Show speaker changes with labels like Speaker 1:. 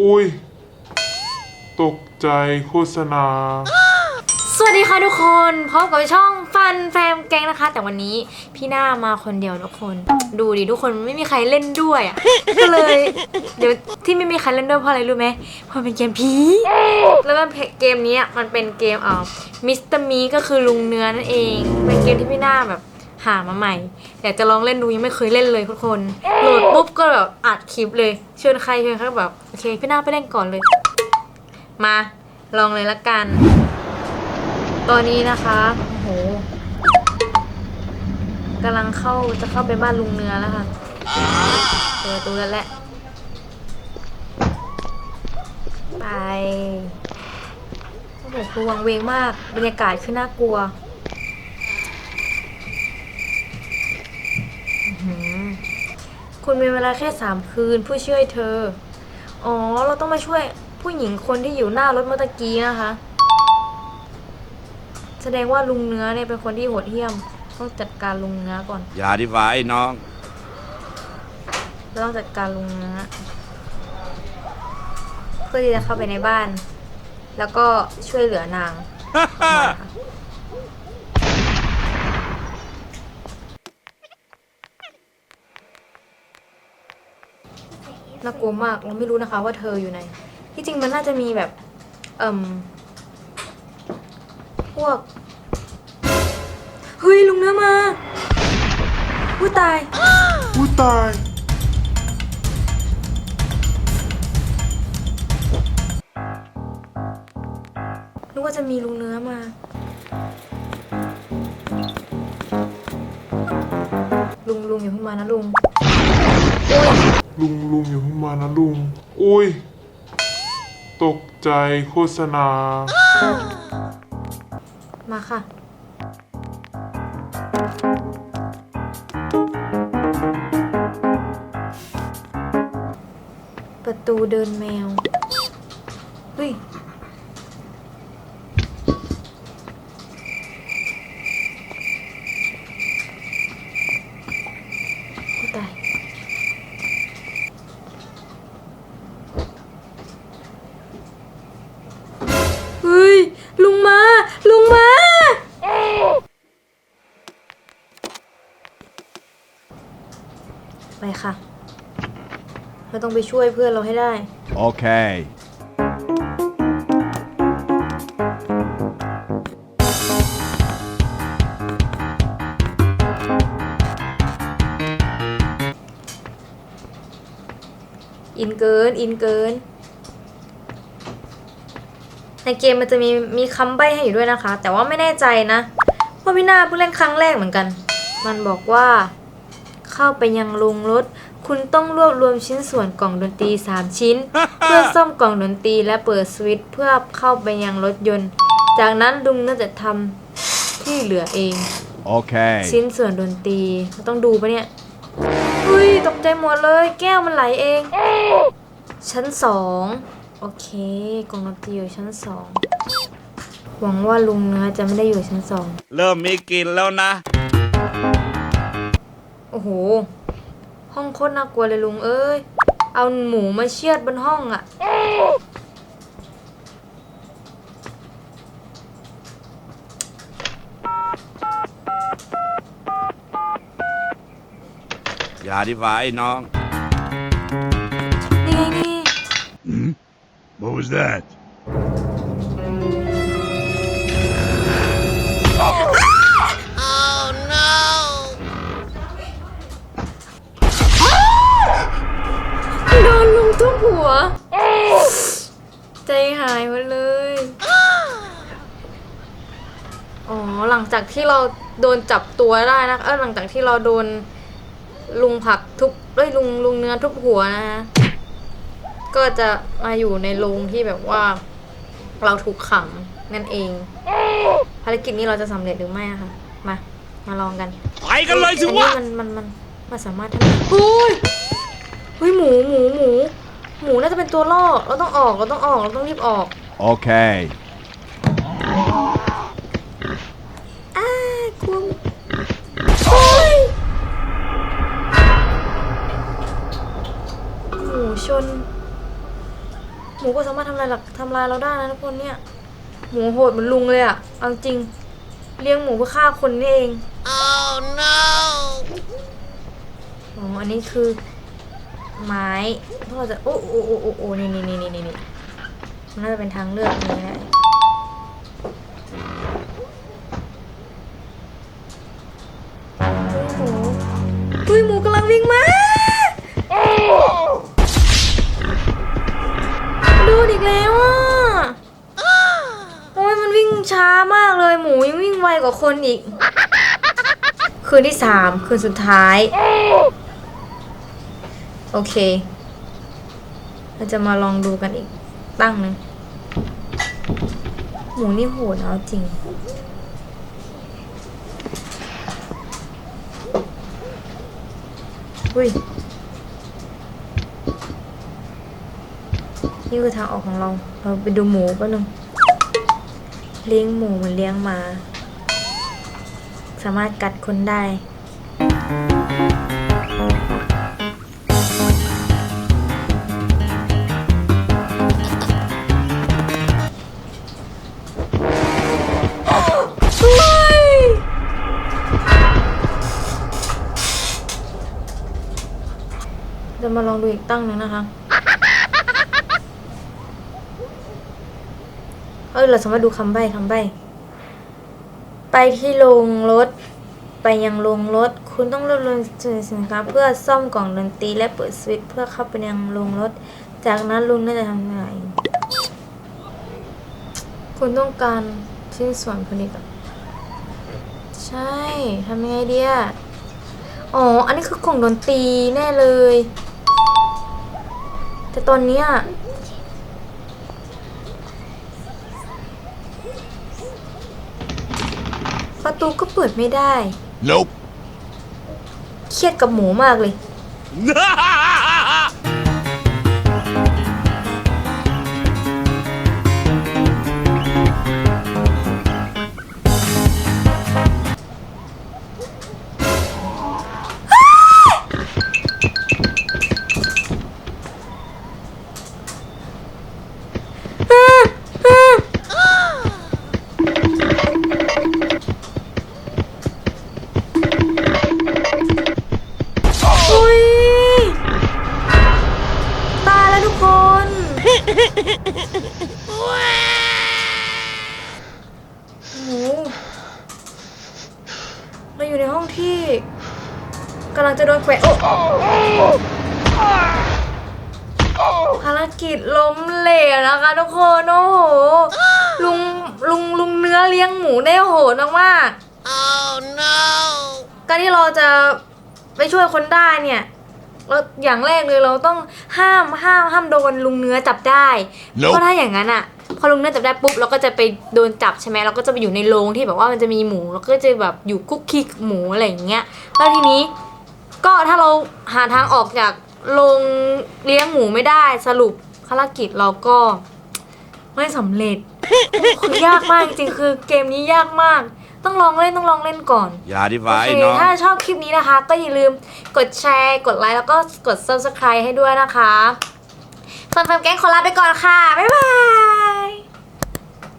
Speaker 1: อุ้ย ตกใจโฆษณา
Speaker 2: สวัสดีค่ะทุกคนพบกับช่องฟันแฟมแกงนะคะ แต่วันนี้พี่หน้ามาคนเดียวทุกคน ดูดิทุกคนไม่มีใครเล่นด้วยอะก็เลย เดี๋ยวที่ไม่มีใครเล่นด้วยเพราะอะไรรู้ไหมเพราะเป็นเกมผีแล้วก็เกมนี้มันเป็นเกมเอ่อมิสเตอร์มีก็คือลุงเนื้อนั่นเอง เป็นเกมที่พี่หน้าแบบ หามาใหม่อยากจะลองเล่นดูยังไม่เคยเล่นเลยทุกคนโหลดปุ๊บก็แบบอัดคลิปเลยชวนใครชวนใครแบบโอเคพี่หน้าไปเล่นก่อนเลย มาลองเลยละกันตอนนี้นะคะโอ้โหกำลังเข้าจะเข้าไปบ้านลุงเนื้อแล้วค่ะเปิดประตูแล้วแหละไปโอ้โหคือวังเวงมากบรรยากาศคือน่ากลัวอื้อหือ คุณมีเวลาแค่สามคืนผู้ช่วยเธอ อ๋อ เราต้องมาช่วยผู้หญิงคนที่อยู่หน้ารถเมื่อตะกี้นะคะ แสดงว่าลุงเนื้อเนี่ยเป็นคนที่โหดเหี้ยม ต้องจัดการลุงเนื้อก่อน
Speaker 3: อย่าดีฝ่าไอ้น้อง
Speaker 2: เราต้องจัดการลุงเนื้อเพื่อที่จะเข้าไปในบ้าน แล้วก็ช่วยเหลือนางออกมาค่ะ น่ากลัวมากเราไม่รู้นะคะว่าเธออยู่ไหน ที่จริงมันน่าจะมีแบบเอ่มพวก เฮ้ยลุงเนื้อมาอุ้ยตาย
Speaker 1: อุ้ยตาย
Speaker 2: นึกว่าจะมีลุงเนื้อมา นะลุง
Speaker 1: ลุงลุงอยู่าเพิ่งมานะลุง อุ้ย ตกใจโฆษณา
Speaker 2: มาค่ะ ประตูเดินแมว เฮ้ย เราต้องไปช่วยเพื่อนเราให้ได้
Speaker 3: Okay.
Speaker 2: อินเกิน อินเกิน ในเกมมันจะมีมีคำใบ้ให้อยู่ด้วยนะคะ แต่ว่าไม่แน่ใจนะเพราะพี่นาเพิ่งเล่นครั้งแรกเหมือนกัน มันบอกว่า เข้าไปยังโรงรถ คุณต้องรวบรวมชิ้นส่วนกล่องดนตรี 3 ชิ้น เพื่อซ่อมกล่องดนตรีและเปิดสวิตช์เพื่อเข้าไปยังรถยนต์ จากนั้นลุงน่าจะทำที่เหลือเอง
Speaker 3: Okay.
Speaker 2: ชิ้นส่วนดนตรีเราต้องดูปะเนี่ยเฮ้ยตกใจหมดเลย แก้วมันไหลเอง ชั้นสองโอเค กล่องดนตรีอยู่ชั้นสองหวังว่าลุงเนื้อจะไม่ได้อยู่ชั้นสอง
Speaker 3: เริ่มมีกลินแล้วนะ
Speaker 2: โอ้โห ห้องโคตรน่ากลัวเลยลุงเอ้ย เอาหมูมาเชือดบนห้องอะ
Speaker 3: อย่าดีฝ่าไอ้น้อง
Speaker 2: นี่ไงนี่
Speaker 3: What was that?
Speaker 2: ทุบหัวใจหายหมดเลย อ๋อ หลังจากที่เราโดนจับตัวได้นะ เออหลังจากที่เราโดนลุงผักทุบเอ้ยลุงลุงเนื้อทุบหัวนะฮะ ก็จะมาอยู่ในโรงที่แบบว่า เราถูกขังนั่นเอง ภารกิจนี้เราจะสำเร็จหรือไม่อะคะ มา มาลองกัน
Speaker 3: ไปกันเลยสิ
Speaker 2: อัน
Speaker 3: วะ
Speaker 2: นี้มันมันมันมันสามารถทำเฮ้ยเฮ้ยหมูหมูหมู หมูน่าจะเป็นตัวล่อ เราต้องออก เราต้องออก เราต้องรีบออก
Speaker 3: Okay.
Speaker 2: อ้ากลัวโอ้ยหมูชน หมูก็สามารถทำลายหลักทำลายเราได้นะทุกคนเนี่ย หมูโหดเหมือนลุงเลยอะเอาจริง เลี้ยงหมูเพื่อฆ่าคนนี่เอง oh no อ๋ออันนี้คือ ไม้ถ้าเราจะโอ้โอ้โอ้โอ้โอ้นี่นี่นี่นี่นี่นี่มันน่าจะเป็นทางเลือกนี้แหละเฮ้ยหมูเฮ้ยหมูกำลังวิ่งมาโดนอีกแล้วอะโอ้ยมันวิ่งช้ามากเลยหมูยังวิ่งไวกว่าคนอีก คืนที่สามคืนสุดท้าย โอเค เราจะมาลองดูกันอีกตั้งนึงหมูนี่โหดเอาจริง อุ้ย นี่คือทางออกของเรา เราไปดูหมูแป๊บนึงเลี้ยงหมูเหมือนเลี้ยงมา สามารถกัดคนได้ มาลองดูอีกตั้งหนึ่งนะคะเออเราสามารถดูคำใบ้คำใบ้ไปที่โรงรถ ไปยังโรงรถ คุณต้องรวบรวมสินค้าเพื่อซ่อมกล่องดนตรีและเปิดสวิตช์เพื่อเข้าไปยังโรงรถ จากนั้นลุงน่าจะทำอะไรคุณต้องการชิ้นส่วนผลิตใช่ทำยังไงดีอะอ๋อ อันนี้คือกล่องดนตรีแน่เลย แต่ตอนเนี้ยประตูก็เปิดไม่ได้
Speaker 3: Nope.
Speaker 2: เครียดกับหมูมากเลยอุ้ย โอ้โหเราอยู่ในห้องที่กำลังจะโดนแขวะโอ้ภารกิจล้มเหลวนะคะทุกคนโอ้โหลุงลุงลุงเนื้อเลี้ยงหมูได้โหดมากๆ oh no การที่เราจะไปช่วยคนได้เนี่ย เราอย่างแรกเลยเราต้องห้ามห้ามห้ามโดนลุงเนื้อจับได้
Speaker 3: Nope
Speaker 2: เพราะถ้าอย่างนั้นอะ พอลุงเนื้อจับได้ปุ๊บเราก็จะไปโดนจับใช่ไหมเราก็จะไปอยู่ในโรงที่แบบว่ามันจะมีหมูแล้วก็จะแบบอยู่คุกคีกับหมูอะไรอย่างเงี้ยแล้วทีนี้ ก็ถ้าเราหาทางออกจากโรงเลี้ยงหมูไม่ได้สรุปภารกิจเราก็ ไม่สำเร็จ คือยากมากจริงๆคือเกมนี้ยากมาก ต้องลองเล่นต้องลองเล่นก่อน
Speaker 3: อย่าดี
Speaker 2: โอ
Speaker 3: ฝ่า
Speaker 2: เค
Speaker 3: ไอ้น้อง
Speaker 2: ถ้าชอบคลิปนี้นะคะ ก็อย่าลืมกดแชร์ กดไลค์แล้วก็กด subscribe ให้ด้วยนะคะฟันแฟมแก๊งขอลาไปก่อนค่ะ บ๊ายบาย